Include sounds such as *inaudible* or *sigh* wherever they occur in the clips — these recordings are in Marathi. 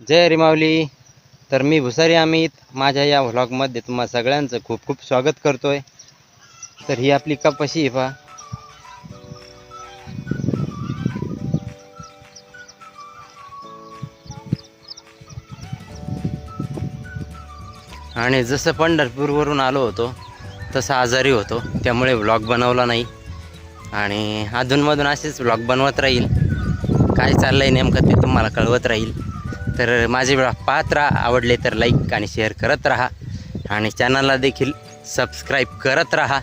जय रिमावली तर मी भुसारी अमित. माझ्या या व्लॉगमध्ये तुम्हा सगळ्यांचं खूप खूप स्वागत करतोय. तर ही आपली कपाशी आहे पहा. आणि जसं पंढरपूरवरून आलो होतो तसं आजारी होतो. त्यामुळे व्लॉग बनवला नाही. आणि अधूनमधून असेच व्लॉग बनवत राहील. काय चाललंय नेमकं ते तुम्हाला कळवत राहील. तर माझे वेळा पाहत राहा आवडले तर लाईक आणि शेअर करत राहा. आणि चॅनलला देखील सबस्क्राईब करत राहा.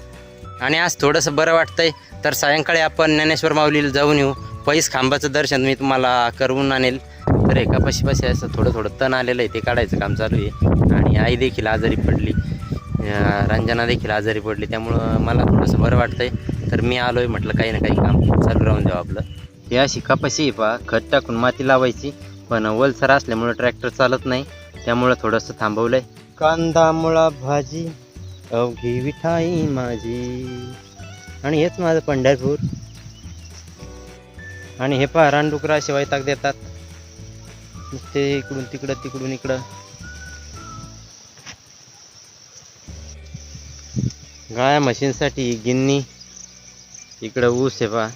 आणि आज थोडंसं बरं वाटतंय तर सायंकाळी आपण ज्ञानेश्वर माऊलीला जाऊन येऊ. पैस खांबाचं दर्शन मी तुम्हाला करून आणेल. तर एका पशीपाशी असं थोडं थोडं तण आलेलं आहे ते काढायचं काम चालू आहे. आणि आई देखील आजारी पडली. रंजना देखील आजारी पडली त्यामुळं मला थोडंसं बरं वाटतंय. तर मी आलो आहे म्हटलं काही ना काही काम चालू राहून द्यावं आपलं. हे अशी कपाशी पा पहा खत टाकून माती लावायची. पण वलसर असल्यामुळं ट्रॅक्टर चालत नाही. त्यामुळं थोडंसं थांबवलंय. कांदा मुळा भाजी अवघी विठाई माझी. आणि हेच माझं पंढरपूर. आणि हे पहा रानडुकरं असे वैताग देतात. नुसते इकडून तिकडं तिकडून इकडं. गाया म्हशींसाठी गिन्नी. इकडं ऊस आहे पहा.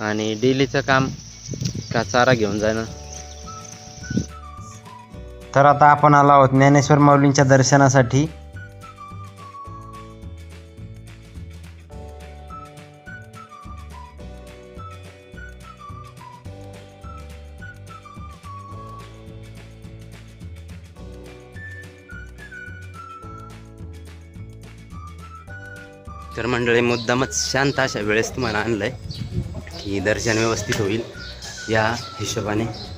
आणि डेलीचं काम का चारा घेऊन जाणं. तर आता आपण आलो आहोत ज्ञानेश्वर माऊलींच्या दर्शनासाठी. तर मंडळी मुद्दामच शांत अशा वेळेस तुम्हाला आणलंय की दर्शन व्यवस्थित होईल या हिशोबाने.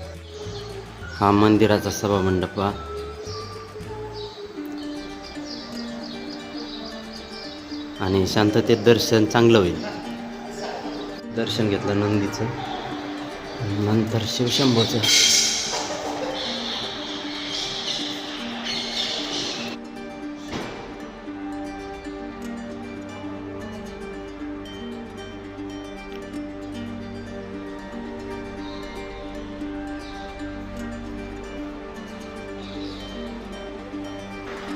हा मंदिराचा सभा मंडप हा आणि शांततेत दर्शन चांगलं होईल. दर्शन घेतलं नंदीचं. नंतर शिवशंभूचं.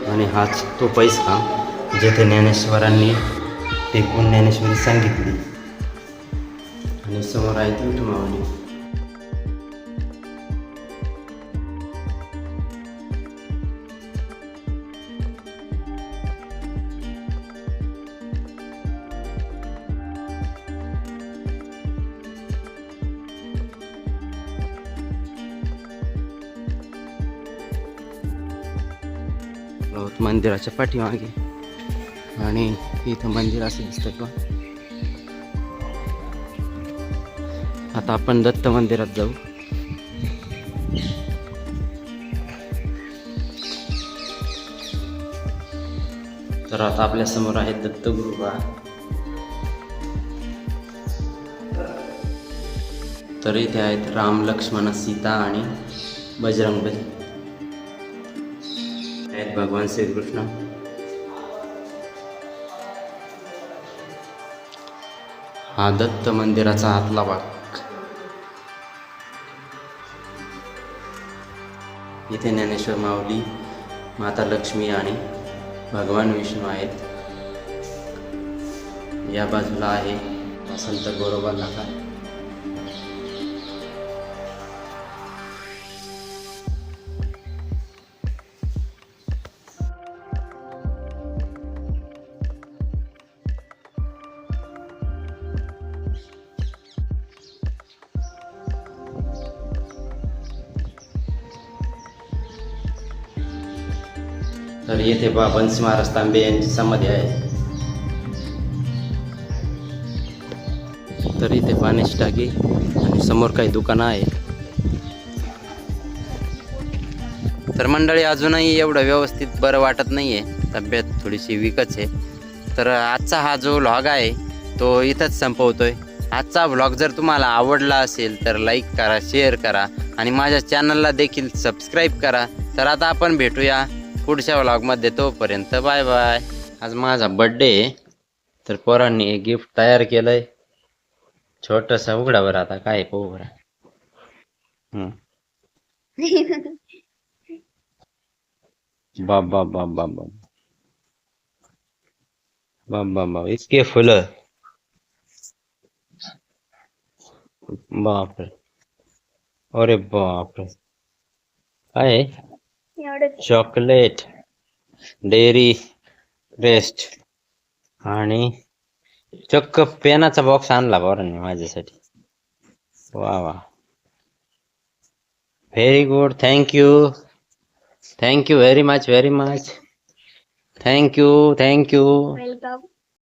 आणि हाच तो पैसा जेथे ज्ञानेश्वरांनी टेकून ज्ञानेश्वरी सांगितली. आणि समोर आहे ती विठमावली आहोत मंदिराच्या पाठीमागे. आणि इथं मंदिर असं दिसतं का आता आपण दत्त मंदिरात जाऊ. तर आता आपल्यासमोर आहे दत्तगुरु तर इथे आहेत राम लक्ष्मण सीता आणि बजरंगबली. आहेत भगवान श्रीकृष्ण. हा दत्त मंदिराचा आतला भाग. इथे ज्ञानेश्वर माऊली माता लक्ष्मी आणि भगवान विष्णू आहेत. या बाजूला आहे संत गोरोबा नाका तर येथे बा बन्सी महाराज तांबे यांची समाधी आहे. तर इथे पाण्याची टाकी आणि समोर काही दुकानं आहे तर मंडळी अजूनही एवढं व्यवस्थित बरं वाटत नाही आहे तब्येत थोडीशी विकच आहे. तर आजचा हा जो व्लॉग आहे तो इथंच संपवतोय. आजचा व्लॉग जर तुम्हाला आवडला असेल तर लाईक करा शेअर करा आणि माझ्या चॅनलला देखील सबस्क्राईब करा. तर आता आपण भेटूया. पुढच्या व्लॉगमध्ये तोपर्यंत बाय बाय. आज माझा बड्डे आहे. तर पोरांनी एक गिफ्ट तयार केलंय. छोटंसं उघडावर आता काय पाहू बरं. *laughs* बाप बाप बाप बाप बाप. बाप बाप बाप. इतके फुलं. बापरे. अरे बापरे. काय चॉकलेट डेअरी रेस्ट आणि चक्क पेनाचा बॉक्स आणला पोरांनी माझ्यासाठी. वा वा. Very good thank you thank you very much very much thank you thank you welcome